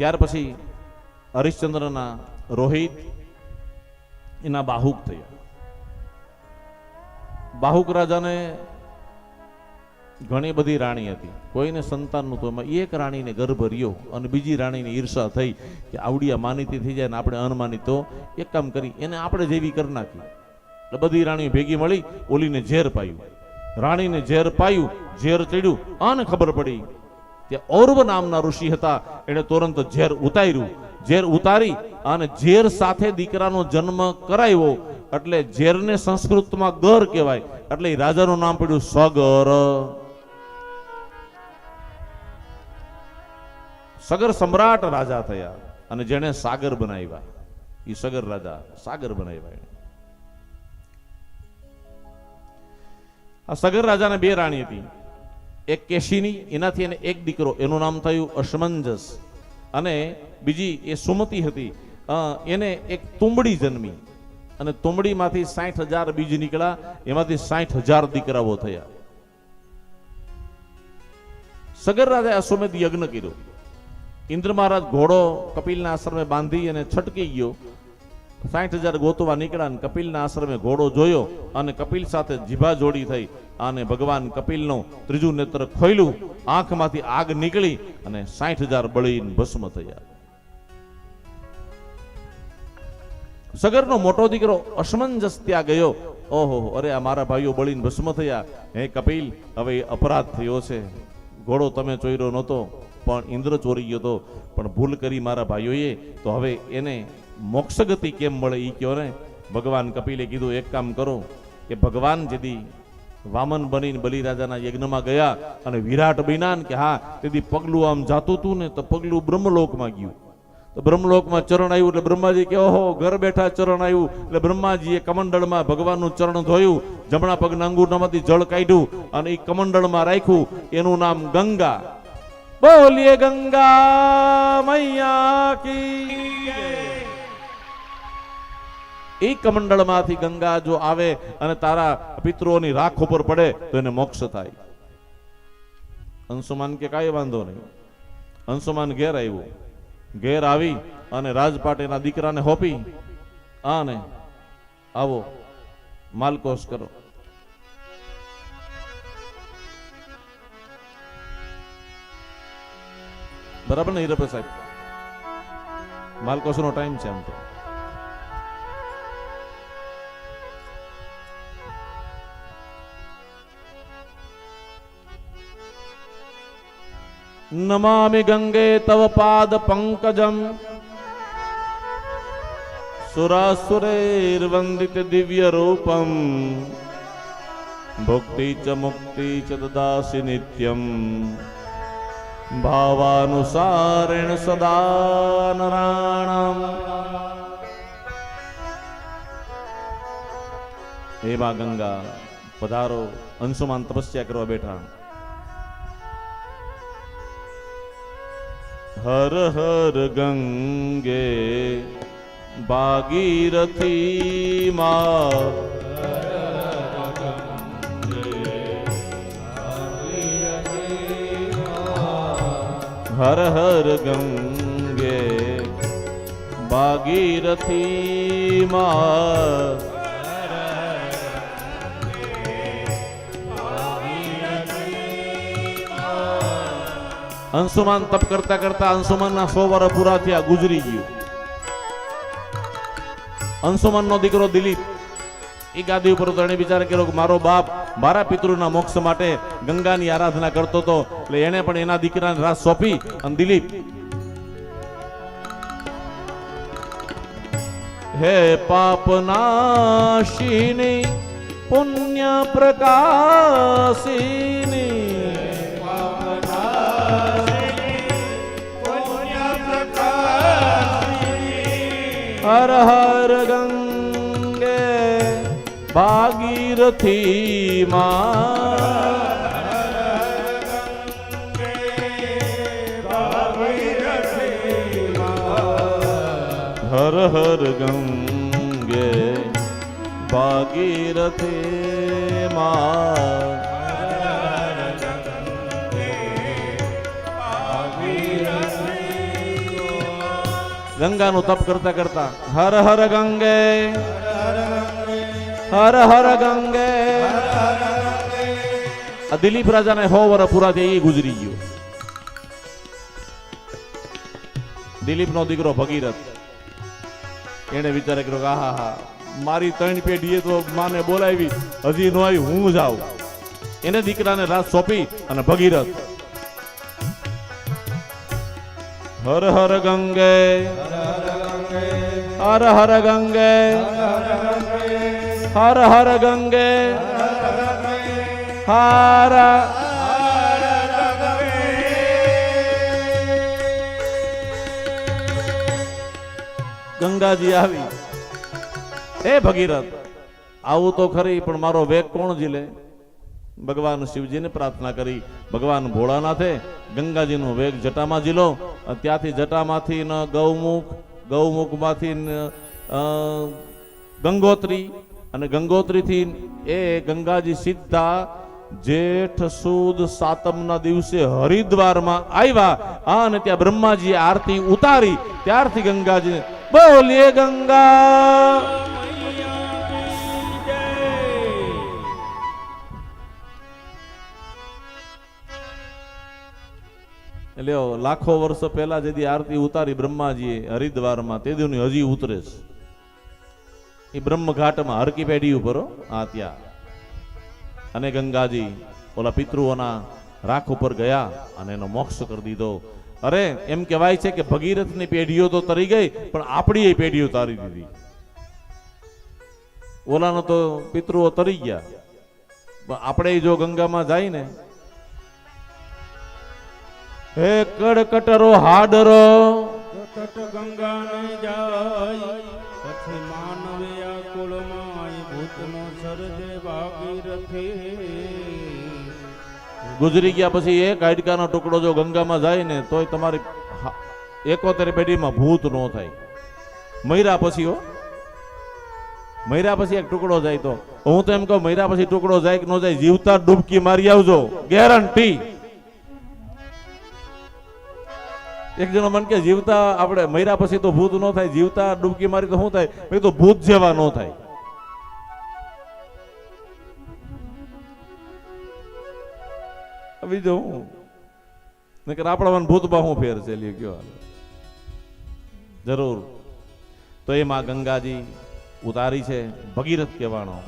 ત્યાર પછી હરિશ્ચંદ્રના રોહિત એના બાહુક થયા. બાહુક રાજાને ઘણી બધી રાણી હતી. કોઈને સંતાન નહોતું. એમાં એક રાણીને ગર્ભ રહ્યો અને બીજી રાણીને ઈર્ષા થઈ કે આવડિયા માનીતી થઈ જાય ને આપણે અનમાની તો એક કામ કરી, એને આપણે જેવી કરી નાખી. એટલે બધી રાણીઓ ભેગી મળી, ઓલીને ઝેર પાયું. રાણીને ઝેર પાયું, ઝેર ચડ્યું. આને ખબર પડી ત્યાં ઔરવ નામના ઋષિ હતા. એણે તુરંત ઝેર ઉતાર્યું. ઝેર ઉતારી અને ઝેર સાથે દીકરાનો જન્મ કરાવ્યો. એટલે ઝેરને સંસ્કૃતમાં ગર કહેવાય. એટલે રાજાનું નામ પડ્યું સગર. સગર સમ્રાટ રાજા થયા અને જેણે સાગર બનાવ્યા. એ સગર રાજા, સાગર બનાવ્યા. આ સગર રાજાને બે રાણી હતી. એક કેશીની, એનાથી એને એક દીકરો, એનું નામ થયું અસમંજસ અને બીજી એ સુમતી હતી એને એક તુંબડી જન્મી. અને તુંબડીમાંથી સાઠ હજાર બીજ નીકળ્યા, એમાંથી સાઠ હજાર દીકરાઓ થયા. સગર રાજાએ અશ્વમેધ યજ્ઞ કર્યો. ઇન્દ્ર મહારાજ ઘોડો કપિલના આશ્રમે બાંધી અને છટકી ગયો. સાઠ હજાર ગોતવા નીકળ્યા અને કપિલના આશ્રમે ઘોડો જોયો અને કપિલ સાથે જીભા જોડી થઈ અને ભગવાન કપિલનું ત્રીજું નેત્ર ખોલ્યું આંખમાંથી આગ નીકળી અને સાઠ હજાર બળીને ભસ્મ થયા. સગરનો મોટો દીકરો અસમંજસ ત્યાં ગયો. ઓહો, અરે આ મારા ભાઈઓ બળીને ભસ્મ થયા. હે કપિલ, હવે અપરાધ થયો છે. ઘોડો તમે ચોર્યો નહોતો. પણ ઇન્દ્ર ચોરી ગયો હતો પણ ભૂલ કરી મારા ભાઈઓએ, તો હવે એને મોક્ષ ગતિ કેમ મળે એ કહો ને? ભગવાન કપિલે કીધું, એક કામ કરો, કે ભગવાન જેદી વામન બનીને બલિરાજાના યજ્ઞમાં ગયા અને વિરાટ બન્યા કે હા, તેથી પગલું આમ જાતું હતું ને, તો પગલું બ્રહ્મલોકમાં ગયું. તો બ્રહ્મલોકમાં ચરણ આવ્યું એટલે બ્રહ્માજી કે, ઓહો, ઘર બેઠા ચરણ આવ્યું. એટલે બ્રહ્માજીએ કમંડળમાં ભગવાનનું ચરણ ધોયું, જમણા પગના અંગૂઠામાંથી જળ કાઢ્યું અને એ કમંડળમાં રાખ્યું. એનું નામ ગંગા. બોલીએ ગંગા મૈયા કી. એ કમંડળમાંથી ગંગા જો આવે અને તારા પિતૃઓની રાખ ઉપર પડે, તો એને મોક્ષ થાય. અંશુમાન કે કાંઈ વાંધો નહીં. અંશુમાન ઘેર આવ્યું. ઘેર આવી અને રાજપાટ એના દીકરાને હોપી. આને આવો માલકોશ કરો. બરાબર ને હીરપે સાહેબ? માલકોસનો ટાઈમ છે આમ તો. નમામિ ગંગે તવ પાદ પંકજમ. સુરાસુરૈર્વંદિત દિવ્ય રૂપમ. ભુક્તિ ચ મુક્તિ ચ દદાસી નિત્યમ. ભાવાનુસારેણ સદા નરાણામ હે મા ગંગા પધારો અંશુમાન તપસ્યા કરવા બેઠા હર હર ગંગે ભાગીરથી માં હર હર ગંગે. ભાગીરથી માં. અંશુમાન તપ કરતા કરતા અંશુમાનના સો વર્ષ પૂરા થયા, ગુજરી ગયું. અંશુમાનનો દીકરો દિલીપ એ ગાદી ઉપર એને વિચાર કર્યો કે મારો બાપ મારા પિતૃના મોક્ષ માટે ગંગાની આરાધના કરતો હતો. એટલે એને પણ એના દીકરાને રાસ સોંપી અને દિલીપ. હે પાપનાશિની પુણ્ય પ્રકાશિની. હર હર ગંગે ભાગીરથી માં હર હર ગંગે ભાગીરથી માં ગંગાનું તપ કરતા કરતા હર હર ગંગે હર હર ગંગે આ દિલીપ રાજાને હો વર પૂરા થયા એ ગુજરી ગયો દિલીપનો દીકરો ભગીરથ એને વિચારે કર્યો કે હા હા મારી ત્રણ પેઢીએ તો માને બોલાવી હજી નો આવી હું જાઉં એને દીકરાને રાત સોંપી અને ભગીરથ હર હર ગંગે હર હર ગંગે હર હર ગંગે હર ગંગાજી આવી। એ ભગીરથ, આવું તો ખરી, પણ મારો વેગ કોણ ઝીલે? ભગવાન શિવજીને પ્રાર્થના કરી, ભગવાન ભોળાનાથે ગંગાજીનો વેગ જટામાં ઝીલો ત્યાંથી જટામાંથી ન ગૌમુખ, ગૌમુખમાંથી ગંગોત્રી અને ગંગોત્રીથી એ ગંગાજી સીધા જેઠ સુદ સાતમના દિવસે હરિદ્વારમાં આવ્યા. અને ત્યાં બ્રહ્માજીએ આરતી ઉતારી. ત્યારથી ગંગાજી બોલીએ, ગંગા એટલે લાખો વર્ષ પહેલા જેથી આરતી ઉતારી બ્રહ્માજીએ હરિદ્વારમાં તે દીવની હજી ઉતરે છે. એ બ્રહ્મ ઘાટમાં હરકી પેઢી ઉપર આ ત્યાં. અને ગંગાજી ઓલા પિતૃઓના રાખ ઉપર ગયા અને એનો મોક્ષ કરી દીધો. અરે, એમ કહેવાય છે કે ભગીરથની પેઢીઓ તો તરી ગઈ, પણ આપણી એ પેઢીઓ તારી દીધી. ઓલાનો તો પિતૃઓ તરી ગયા. પણ આપણે જો ગંગામાં જાય ને, હે કડકટરો હાડરો. ગંગા જાય. ગુજરી ગયા પછી એક હાડકાનો ટુકડો જો ગંગામાં જાય ને તોય તમારી એકોતેર પેઢીમાં ભૂત નો થાય. મૈરા પછી હો. મૈરા પછી એક ટુકડો જાય તો. હું તો એમ કહું, મૈરા પછી ટુકડો જાય કે ન જાય, જીવતા ડૂબકી મારી આવજો. ગેરંટી એક જણો મન કે, જીવતા આપણે, મૈરા પછી તો ભૂત ન થાય, જીવતા ડૂબકી મારી તો શું થાય? તો ભૂત જેવા ન થાય. બીજું હું? નકર આપણા ભૂતમાં હું ફેર છે, લ્યો જરૂર. તો એમાં ગંગાજી ઉતારી છે, ભગીરથ કહેવાનો.